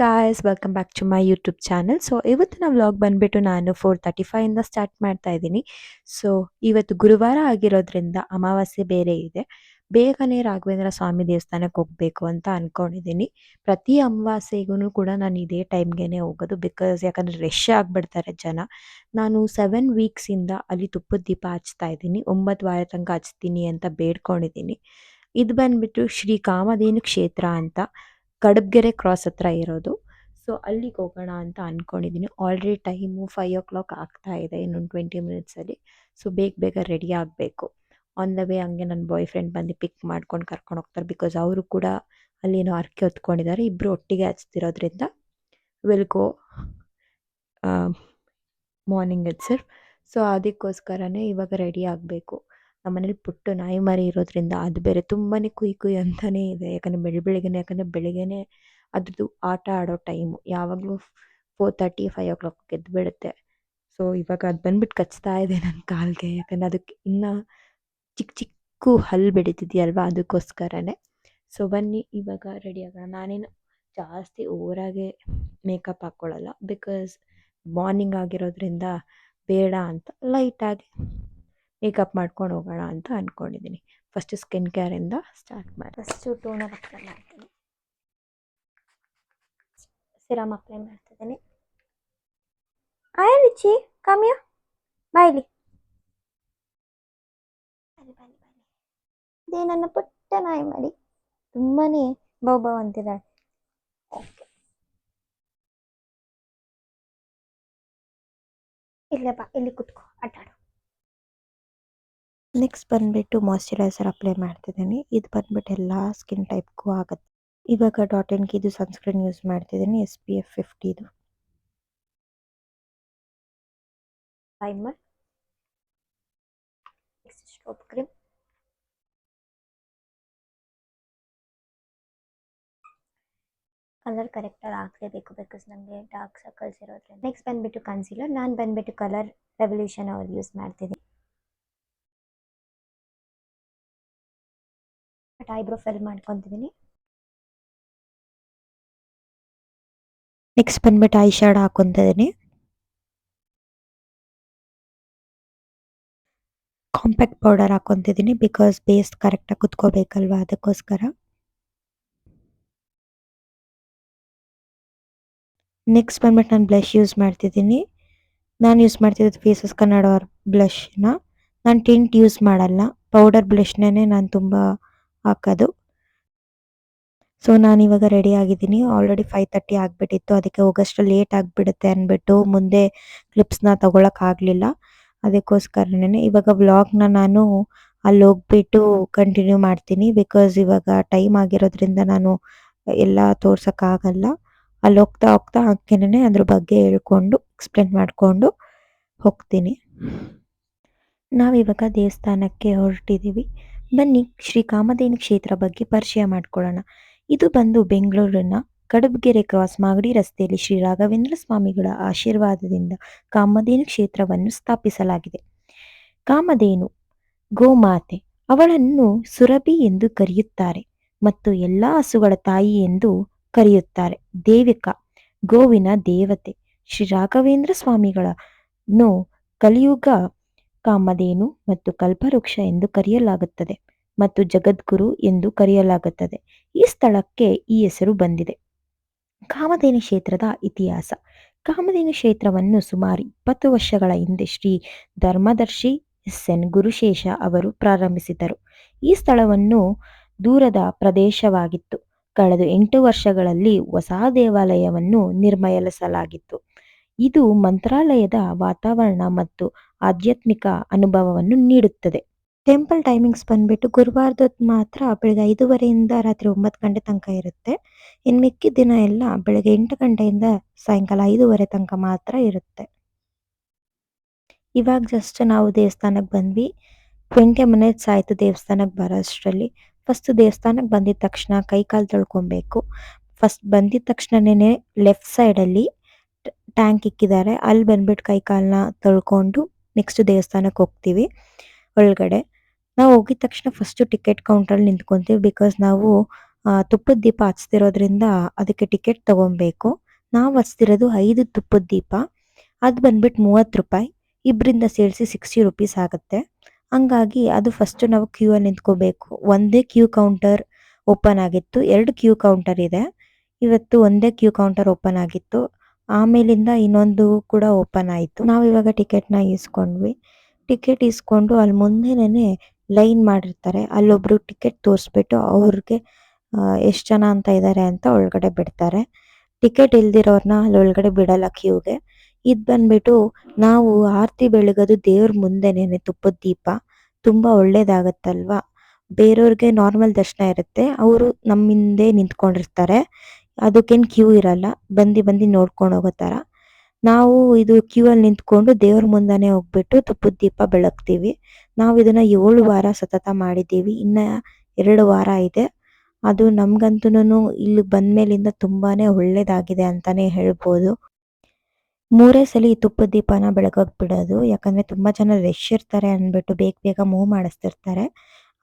Guys welcome back to my YouTube channel so ಇವತ್ತಿನ vlog ಬಂದುಬಿಟ್ಟು ನಾನು ಫೋರ್ ತರ್ಟಿ ಫೈವ್ ಇಂದ ಸ್ಟಾರ್ಟ್ ಮಾಡ್ತಾ ಇದ್ದೀನಿ. ಸೊ ಇವತ್ತು ಗುರುವಾರ ಆಗಿರೋದ್ರಿಂದ ಅಮಾವಾಸ್ಯೆ ಬೇರೆ ಇದೆ. ಬೇಗನೆ ರಾಘವೇಂದ್ರ ಸ್ವಾಮಿ ದೇವಸ್ಥಾನಕ್ಕೆ ಹೋಗ್ಬೇಕು ಅಂತ ಅಂದ್ಕೊಂಡಿದ್ದೀನಿ ಪ್ರತಿ ಅಮಾವಾಸ್ಯೆಗೂ ಕೂಡ ನಾನು ಇದೇ ಟೈಮ್ಗೆನೆ ಹೋಗೋದು ಬಿಕಾಸ್ ಯಾಕಂದರೆ ರಶ್ ಆಗಿಬಿಡ್ತಾರೆ ಜನ. ನಾನು ಸೆವೆನ್ ವೀಕ್ಸಿಂದ ಅಲ್ಲಿ ತುಪ್ಪದ ದೀಪ ಹಚ್ತಾ ಇದ್ದೀನಿ. ಒಂಬತ್ತು ವಾರ ತನಕ ಹಚ್ತೀನಿ ಅಂತ ಬೇಡ್ಕೊಂಡಿದ್ದೀನಿ. ಇದು ಬಂದುಬಿಟ್ಟು ಶ್ರೀ ಕಾಮಧೇನು ಕ್ಷೇತ್ರ ಅಂತ. ಕಡಬ್ಗೆರೆ ಕ್ರಾಸ್ ಹತ್ರ ಇರೋದು. ಸೊ ಅಲ್ಲಿಗೆ ಹೋಗೋಣ ಅಂತ ಅಂದ್ಕೊಂಡಿದ್ದೀನಿ already time five o'clock ಆಗ್ತಾ ಇದೆ ಇನ್ನೊಂದು ಟ್ವೆಂಟಿ ಮಿನಿಟ್ಸಲ್ಲಿ ಸೊ ಬೇಗ ಬೇಗ ರೆಡಿ ಆಗಬೇಕು. ಆನ್ ದ ವೇ ಹಂಗೆ ನನ್ನ ಬಾಯ್ ಫ್ರೆಂಡ್ ಬಂದು ಪಿಕ್ ಮಾಡ್ಕೊಂಡು ಕರ್ಕೊಂಡು ಹೋಗ್ತಾರೆ. ಬಿಕಾಸ್ ಅವರು ಕೂಡ ಅಲ್ಲೇನೋ ಅರ್ಕೆ ಹೊತ್ಕೊಂಡಿದ್ದಾರೆ ಇಬ್ಬರು ಒಟ್ಟಿಗೆ ಹಚ್ತಿರೋದ್ರಿಂದ will go morning itself so ಅದಕ್ಕೋಸ್ಕರನೇ ಇವಾಗ ರೆಡಿ ಆಗಬೇಕು. ನಮ್ಮನೇಲಿ ಪುಟ್ಟ ನಾಯಿ ಮರಿ ಇರೋದ್ರಿಂದ ಅದು ಬೇರೆ ತುಂಬಾ ಕುಯ್ ಕುಯ್ ಅಂತಲೇ ಇದೆ. ಯಾಕಂದರೆ ಬೆಳ, ಬೆಳಿಗ್ಗೆನೆ, ಯಾಕಂದರೆ ಬೆಳಿಗ್ಗೆನೆ ಅದ್ರದ್ದು ಆಟ ಆಡೋ ಟೈಮು ಯಾವಾಗಲೂ four thirty five o'clock ಎದ್ದು ಬಿಡುತ್ತೆ ಸೊ ಇವಾಗ ಅದು ಬಂದ್ಬಿಟ್ಟು ಕಚ್ತಾ ಇದೆ ನನ್ನ ಕಾಲಿಗೆ. ಯಾಕಂದರೆ ಅದಕ್ಕೆ ಇನ್ನೂ ಚಿಕ್ಕ ಚಿಕ್ಕ ಹಲ್ಲು ಬೆಳೀತಿದೆಯಲ್ವಾ ಅದಕ್ಕೋಸ್ಕರನೇ. ಸೊ ಬನ್ನಿ, ಇವಾಗ ರೆಡಿ ಆಗೋಣ. ನಾನೇನು ಜಾಸ್ತಿ ಓವರಾಗೆ ಮೇಕಪ್ ಹಾಕ್ಕೊಳ್ಳಲ್ಲ ಬಿಕಾಸ್ ಮಾರ್ನಿಂಗ್ ಆಗಿರೋದ್ರಿಂದ ಬೇಡ ಅಂತ ಲೈಟಾಗಿ ಮೇಕಪ್ ಮಾಡ್ಕೊಂಡು ಹೋಗೋಣ ಅಂತ ಅಂದ್ಕೊಂಡಿದ್ದೀನಿ ಫಸ್ಟ್ ಸ್ಕಿನ್ ಕೇರಿಂದ ಸ್ಟಾರ್ಟ್ ಮಾಡಿ. ಫಸ್ಟು ಟೋನರ್ ಅಪ್ಲೈ ಮಾಡ್ತೀನಿ. ಸಿರಮ್ ಅಪ್ಲೈ ಮಾಡ್ತಿದ್ದೀನಿ. ಆಯ್ ರುಚಿ ಕಮ್ಮಿಯ ಬಾಯ್ಲಿ ಅದೇ ಇದೇ ನನ್ನ ಪುಟ್ಟ ನಾಯಿ ಮಾಡಿ. ತುಂಬಾ ಬೌ ಅಂತಿದ್ದಾಳೆ ಓಕೆ ಇಲ್ಲೇ ಬಾ ಇಲ್ಲಿ ಕುತ್ಕೋ ಆಟಾಡು ನೆಕ್ಸ್ಟ್ ಬಂದ್ಬಿಟ್ಟು ಮಾಯ್ಶ್ಚರೈಸರ್ ಅಪ್ಲೈ ಮಾಡ್ತಿದ್ದೀನಿ. ಇದು ಬಂದ್ಬಿಟ್ಟು ಎಲ್ಲ ಸ್ಕಿನ್ ಟೈಪ್ಗೂ ಆಗುತ್ತೆ. ಇವಾಗ ಡಾಟ್ ಕಿ ಇದು ಸನ್ಸ್ಕ್ರೀನ್ ಯೂಸ್ ಮಾಡ್ತಿದ್ದೀನಿ, ಎಸ್ ಪಿ ಎಫ್ ಫಿಫ್ಟಿದು. ಸ್ಟೋಪ್ ಕ್ರೀಮ್ ಕಲರ್ ಕರೆಕ್ಟಾಗಿ ಹಾಕಲೇಬೇಕು ಬಿಕಾಸ್ ನಮಗೆ ಡಾರ್ಕ್ ಸರ್ಕಲ್ಸ್ ಇರೋದ್ರಿಂದ. ನೆಕ್ಸ್ಟ್ ಬಂದ್ಬಿಟ್ಟು ಕನ್ಸೀಲರ್ ನಾನು ಬಂದ್ಬಿಟ್ಟು ಕಲರ್ ರೆವಲ್ಯೂಷನ್ ಅವ್ರು ಯೂಸ್ ಮಾಡ್ತಿದ್ದೀನಿ. ಬಟ್ ಐಬ್ರೋ ಫಿಲ್ ಮಾಡ್ಕೊತಿದ್ದೀನಿ ನೆಕ್ಸ್ಟ್ ಬಂದ್ಬಿಟ್ಟು ಐ ಶಾಡ್ ಹಾಕೊತಿದ್ದೀನಿ ಕಾಂಪ್ಯಾಕ್ಟ್ ಪೌಡರ್ ಹಾಕೊತಿದ್ದೀನಿ ಬಿಕಾಸ್ ಬೇಸ್ ಕರೆಕ್ಟಾಗಿ ಕುತ್ಕೋಬೇಕಲ್ವಾ ಅದಕ್ಕೋಸ್ಕರ. ನೆಕ್ಸ್ಟ್ ಬಂದ್ಬಿಟ್ಟು ನಾನು ಬ್ಲಷ್ ಯೂಸ್ ಮಾಡ್ತಿದ್ದೀನಿ ನಾನು ಯೂಸ್ ಮಾಡ್ತಿದ್ದು ಫೇಸಸ್ ಕನ್ನಡ ಬ್ಲಷ್ನ ನಾನು ಟಿಂಟ್ ಯೂಸ್ ಮಾಡಲ್ಲ. ಪೌಡರ್ ಬ್ಲಷ್ನೇ ನಾನು ತುಂಬ ಹಾಕೋದು. ಸೊ ನಾನು ಇವಾಗ ರೆಡಿ ಆಗಿದ್ದೀನಿ. ಆಲ್ರೆಡಿ ಫೈವ್ ತರ್ಟಿ ಆಗಿಬಿಟ್ಟಿತ್ತು. ಅದಕ್ಕೆ ಹೋಗೋಷ್ಟು ಲೇಟ್ ಆಗಿಬಿಡುತ್ತೆ ಅಂದ್ಬಿಟ್ಟು ಮುಂದೆ ಕ್ಲಿಪ್ಸ್ನ ತೊಗೊಳಕ್ಕಾಗಲಿಲ್ಲ ಅದಕ್ಕೋಸ್ಕರನೇ ಇವಾಗ ವ್ಲಾಗ್ನ ನಾನು ಅಲ್ಲಿ ಹೋಗ್ಬಿಟ್ಟು ಕಂಟಿನ್ಯೂ ಮಾಡ್ತೀನಿ. ಬಿಕಾಸ್ ಇವಾಗ ಟೈಮ್ ಆಗಿರೋದ್ರಿಂದ ನಾನು ಎಲ್ಲ ತೋರ್ಸೋಕ್ಕಾಗಲ್ಲ. ಅಲ್ಲಿ ಹೋಗ್ತಾ ಹೋಗ್ತಾ ಹಾಗೇನೆ ಅದ್ರ ಬಗ್ಗೆ ಹೇಳ್ಕೊಂಡು ಎಕ್ಸ್ಪ್ಲೇನ್ ಮಾಡಿಕೊಂಡು ಹೋಗ್ತೀನಿ. ನಾವಿವಾಗ ದೇವಸ್ಥಾನಕ್ಕೆ ಹೊರಟಿದ್ದೀವಿ ಬನ್ನಿ ಶ್ರೀ ಕಾಮಧೇನು ಕ್ಷೇತ್ರ ಬಗ್ಗೆ ಪರಿಚಯ ಮಾಡಿಕೊಳ್ಳೋಣ. ಇದು ಬಂದು ಬೆಂಗಳೂರಿನ ಕಡಬಗೆರೆ ಕ್ರಾಸ್ ಮಾಗಡಿ ರಸ್ತೆಯಲ್ಲಿ ಶ್ರೀ ರಾಘವೇಂದ್ರ ಸ್ವಾಮಿಗಳ ಆಶೀರ್ವಾದದಿಂದ ಕಾಮಧೇನು ಕ್ಷೇತ್ರವನ್ನು ಸ್ಥಾಪಿಸಲಾಗಿದೆ. ಕಾಮಧೇನು, ಗೋಮಾತೆ ಅವಳನ್ನು ಸುರಭಿ ಎಂದು ಕರೆಯುತ್ತಾರೆ ಮತ್ತು ಎಲ್ಲ ಹಸುಗಳ ತಾಯಿ ಎಂದು ಕರೆಯುತ್ತಾರೆ. ದೇವಿಕ, ಗೋವಿನ ದೇವತೆ, ಶ್ರೀ ರಾಘವೇಂದ್ರ ಸ್ವಾಮಿಗಳನ್ನು ಕಲಿಯುಗ ಕಾಮಧೇನು ಮತ್ತು ಕಲ್ಪವೃಕ್ಷ ಎಂದು ಕರೆಯಲಾಗುತ್ತದೆ ಮತ್ತು ಜಗದ್ಗುರು ಎಂದು ಕರೆಯಲಾಗುತ್ತದೆ. ಈ ಸ್ಥಳಕ್ಕೆ ಈ ಹೆಸರು ಬಂದಿದೆ. ಕಾಮಧೇನು ಕ್ಷೇತ್ರದ ಇತಿಹಾಸ. ಕಾಮಧೇನು ಕ್ಷೇತ್ರವನ್ನು ಸುಮಾರು ಇಪ್ಪತ್ತು ವರ್ಷಗಳ ಹಿಂದೆ ಶ್ರೀ ಧರ್ಮದರ್ಶಿ ಎಸ್. ಎನ್. ಗುರುಶೇಷ ಅವರು ಪ್ರಾರಂಭಿಸಿದರು. ಈ ಸ್ಥಳವನ್ನು ದೂರದ ಪ್ರದೇಶವಾಗಿತ್ತು. ಕಳೆದ ಎಂಟು ವರ್ಷಗಳಲ್ಲಿ ಹೊಸ ದೇವಾಲಯವನ್ನು ನಿರ್ಮಯಲಿಸಲಾಗಿತ್ತು ಇದು ಮಂತ್ರಾಲಯದ ವಾತಾವರಣ ಮತ್ತು ಆಧ್ಯಾತ್ಮಿಕ ಅನುಭವವನ್ನು ನೀಡುತ್ತದೆ. ಟೆಂಪಲ್ ಟೈಮಿಂಗ್ಸ್ ಬಂದ್ಬಿಟ್ಟು ಗುರುವಾರದ ಮಾತ್ರ ಬೆಳಗ್ಗೆ ಐದೂವರೆಯಿಂದ ರಾತ್ರಿ ಒಂಬತ್ತು ಗಂಟೆ ತನಕ ಇರುತ್ತೆ. ಇನ್ನು ಮಿಕ್ಕಿದ ದಿನ ಎಲ್ಲ ಬೆಳಗ್ಗೆ ಎಂಟು ಗಂಟೆಯಿಂದ ಸಾಯಂಕಾಲ ಐದೂವರೆ ತನಕ ಮಾತ್ರ ಇರುತ್ತೆ. ಇವಾಗ ಜಸ್ಟ್ ನಾವು ದೇವಸ್ಥಾನಕ್ಕೆ ಬಂದ್ವಿ. ಟ್ವೆಂಟಿ ಮಿನಿಟ್ಸ್ ಆಯಿತು ದೇವಸ್ಥಾನಕ್ಕೆ ಬರೋ ಅಷ್ಟರಲ್ಲಿ ಫಸ್ಟ್ ದೇವಸ್ಥಾನಕ್ಕೆ ಬಂದಿದ ತಕ್ಷಣ ಕೈ ಕಾಲು ತೊಳ್ಕೊಬೇಕು. ಫಸ್ಟ್ ಬಂದಿದ ತಕ್ಷಣನೇ ಲೆಫ್ಟ್ ಸೈಡಲ್ಲಿ ಟ್ಯಾಂಕ್ ಇಕ್ಕಿದ್ದಾರೆ. ಅಲ್ಲಿ ಬಂದ್ಬಿಟ್ಟು ಕೈ ಕಾಲನ್ನ ತೊಳ್ಕೊಂಡು ನೆಕ್ಸ್ಟ್ ದೇವಸ್ಥಾನಕ್ಕೆ ಹೋಗ್ತೀವಿ. ಒಳಗಡೆ. ನಾವು ಹೋಗಿದ ತಕ್ಷಣ ಫಸ್ಟು ಟಿಕೆಟ್ ಕೌಂಟ್ರಲ್ಲಿ ನಿಂತ್ಕೊತೀವಿ ಬಿಕಾಸ್ ನಾವು ತುಪ್ಪದ ದೀಪ ಹಚ್ತಿರೋದ್ರಿಂದ ಅದಕ್ಕೆ ಟಿಕೆಟ್ ತಗೊಬೇಕು. ನಾವು ಹಚ್ತಿರೋದು ಐದು ತುಪ್ಪದ ದೀಪ. ಅದು ಬಂದ್ಬಿಟ್ಟು ಮೂವತ್ತು ರೂಪಾಯಿ. ಇಬ್ಬರಿಂದ ಸೇರಿಸಿ ಸಿಕ್ಸ್ಟಿ ರುಪೀಸ್ ಆಗುತ್ತೆ. ಹಂಗಾಗಿ ಅದು ಫಸ್ಟ್ ನಾವು ಕ್ಯೂ ಅಲ್ಲಿ ನಿಂತ್ಕೋಬೇಕು. ಒಂದೇ ಕ್ಯೂ ಕೌಂಟರ್ ಓಪನ್ ಆಗಿತ್ತು. ಎರಡು ಕ್ಯೂ ಕೌಂಟರ್ ಇದೆ. ಇವತ್ತು ಒಂದೇ ಕ್ಯೂ ಕೌಂಟರ್ ಓಪನ್ ಆಗಿತ್ತು. ಆಮೇಲಿಂದ ಇನ್ನೊಂದು ಕೂಡ ಓಪನ್ ಆಯಿತು. ನಾವು ಇವಾಗ ಟಿಕೆಟ್ನ ಇಸ್ಕೊಂಡ್ವಿ ಟಿಕೆಟ್ ಇಸ್ಕೊಂಡು ಅಲ್ಲಿ ಮುಂದೆನೇ ಲೈನ್ ಮಾಡಿರ್ತಾರೆ. ಅಲ್ಲೊಬ್ರು ಟಿಕೆಟ್ ತೋರಿಸ್ಬಿಟ್ಟು ಅವ್ರಿಗೆ ಎಷ್ಟು ಜನ ಅಂತ ಇದ್ದಾರೆ ಅಂತ ಒಳಗಡೆ ಬಿಡ್ತಾರೆ. ಟಿಕೆಟ್ ಇಲ್ದಿರೋರ್ನ ಅಲ್ಲಿ ಒಳಗಡೆ ಬಿಡಲ್ಲ ಕ್ಯೂಗೆ. ಇದು ಬಂದ್ಬಿಟ್ಟು ನಾವು ಆರತಿ ಬೆಳಗೋದು ದೇವ್ರ ಮುಂದೆನೇ ತುಪ್ಪದ ದೀಪ. ತುಂಬಾ ಒಳ್ಳೇದಾಗತ್ತಲ್ವಾ? ಬೇರೆಯವ್ರಿಗೆ ನಾರ್ಮಲ್ ದರ್ಶನ ಇರುತ್ತೆ. ಅವರು ನಮ್ಮ ಹಿಂದೆ ನಿಂತ್ಕೊಂಡಿರ್ತಾರೆ. ಅದಕ್ಕೇನು ಕ್ಯೂ ಇರಲ್ಲ. ಬಂದು ಬಂದು ನೋಡ್ಕೊಂಡು ಹೋಗೋ ಥರ ನಾವು ಇದು ಕ್ಯೂ ಅಲ್ಲಿ ನಿಂತ್ಕೊಂಡು ದೇವ್ರ ಮುಂದಾನೆ ಹೋಗ್ಬಿಟ್ಟು ತುಪ್ಪದ ದೀಪ ಬೆಳಗ್ತೀವಿ. ನಾವು ಇದನ್ನ ಏಳು ವಾರ ಸತತ ಮಾಡಿದ್ದೀವಿ. ಇನ್ನ ಎರಡು ವಾರ ಇದೆ. ಅದು ನಮ್ಗಂತೂ ಇಲ್ಲಿ ಬಂದ್ಮೇಲಿಂದ ತುಂಬಾನೇ ಒಳ್ಳೇದಾಗಿದೆ ಅಂತಾನೆ ಹೇಳ್ಬೋದು. ಮೂರೇ ಸಲ ಈ ತುಪ್ಪದ ದೀಪನ ಬೆಳಗೋಗ್ ಬಿಡೋದು. ಯಾಕಂದ್ರೆ ತುಂಬಾ ಜನ ರೆಶ್ ಇರ್ತಾರೆ ಅಂದ್ಬಿಟ್ಟು ಬೇಗ ಬೇಗ ಮೂವ್ ಮಾಡಿಸ್ತಿರ್ತಾರೆ.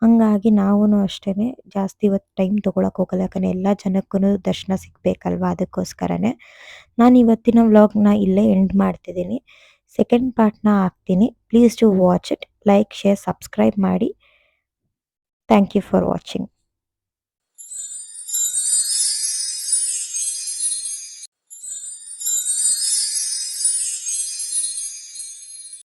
ಹಂಗಾಗಿ ನಾವೂ ಅಷ್ಟೇ ಜಾಸ್ತಿ ಇವತ್ತು ಟೈಮ್ ತೊಗೊಳಕ್ಕೆ ಹೋಗಲ್ಲ. ಯಾಕಂದರೆ ಎಲ್ಲ ಜನಕ್ಕೂ ದರ್ಶನ ಸಿಗಬೇಕಲ್ವ ಅದಕ್ಕೋಸ್ಕರನೇ. ನಾನು ಇವತ್ತಿನ ವ್ಲಾಗ್ನ ಇಲ್ಲೇ ಎಂಡ್ ಮಾಡ್ತಿದ್ದೀನಿ. ಸೆಕೆಂಡ್ ಪಾರ್ಟ್ನ ಹಾಕ್ತೀನಿ. Please to watch it, like, share, subscribe ಮಾಡಿ. Thank you for watching.